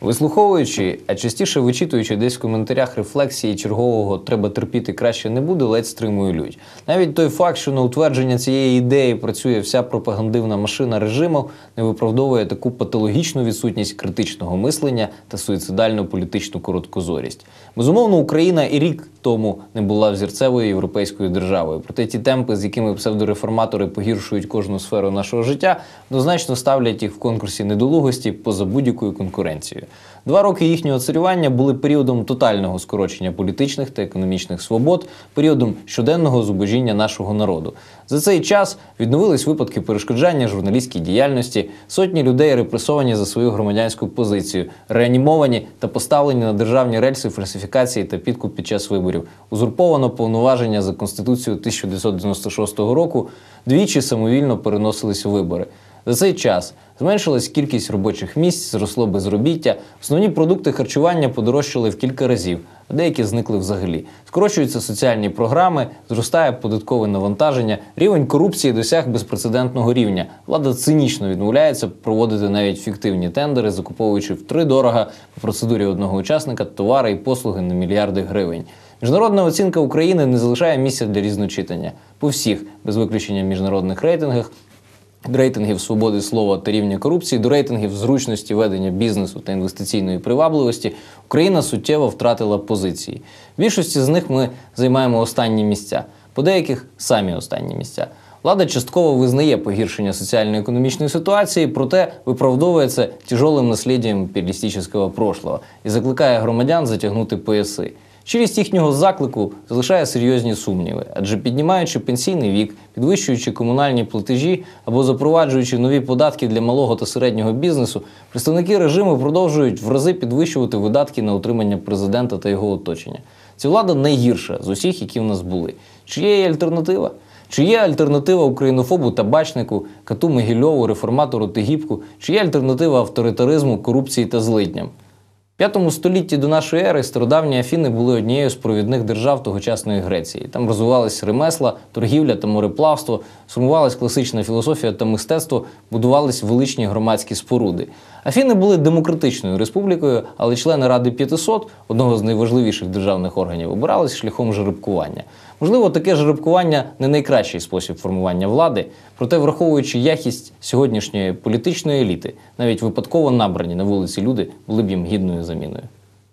Вислуховуючи, а частіше вичитуючи десь в коментарях рефлексії чергового треба терпіти краще не буде, ледь стримую лють. Навіть той факт, що на утвердження цієї ідеї працює вся пропагандивна машина режиму, не виправдовує таку патологічну відсутність критичного мислення та суїцидальну політичну короткозорість. Безумовно, Україна і рік тому не була взірцевою європейською державою. Проте ті темпи, з якими псевдореформатори погіршують кожну сферу нашого життя, однозначно ставлять їх в конкурсі недолугості поза будь-якою конкуренцією. Два роки їхнього царювання були періодом тотального скорочення політичних та економічних свобод, періодом щоденного зубожіння нашого народу. За цей час відновились випадки перешкоджання журналістській діяльності, сотні людей репресовані за свою громадянську позицію, реанімовані та поставлені на державні рельси фальсифікації та підкуп під час виборів. Узурповано повноваження за конституцією 1996 року. Двічі самовільно переносились вибори. За цей час зменшилась кількість робочих місць, зросло безробіття. Основні продукти харчування подорожчали в кілька разів, а деякі зникли взагалі. Скорочуються соціальні програми, зростає податкове навантаження, рівень корупції досяг безпрецедентного рівня. Влада цинічно відмовляється проводити навіть фіктивні тендери, закуповуючи втридорога по процедурі одного учасника товари і послуги на мільярди гривень. Міжнародна оцінка України не залишає місця для різночитання по всіх, без виключення міжнародних рейтингах, від рейтингів свободи слова та рівня корупції до рейтингів зручності ведення бізнесу та інвестиційної привабливості Україна суттєво втратила позиції. В більшості з них ми займаємо останні місця, по деяких самі останні місця. Влада частково визнає погіршення соціально-економічної ситуації, проте виправдовує це тяжолим насліддям імперіалістичного прошлого і закликає громадян затягнути пояси. Щирість їхнього заклику залишає серйозні сумніви, адже піднімаючи пенсійний вік, підвищуючи комунальні платежі або запроваджуючи нові податки для малого та середнього бізнесу, представники режиму продовжують в рази підвищувати видатки на утримання президента та його оточення. Ця влада найгірша з усіх, які в нас були. Чи є альтернатива? Чи є альтернатива українофобу табачнику, кату Могильову, реформатору Тегібку? Чи є альтернатива авторитаризму, корупції та злидням? П'ятому столітті до нашої ери стародавні Афіни були однією з провідних держав тогочасної Греції. Там розвивались ремесла, торгівля та мореплавство, сформувалась класична філософія та мистецтво, будувались величні громадські споруди. Афіни були демократичною республікою, але члени Ради 500, одного з найважливіших державних органів, обирались шляхом жеребкування. Можливо, таке жеребкування не найкращий спосіб формування влади, проте, враховуючи якість сьогоднішньої політичної еліти, навіть випадково набрані на вулиці люди були б їм гідною заміною.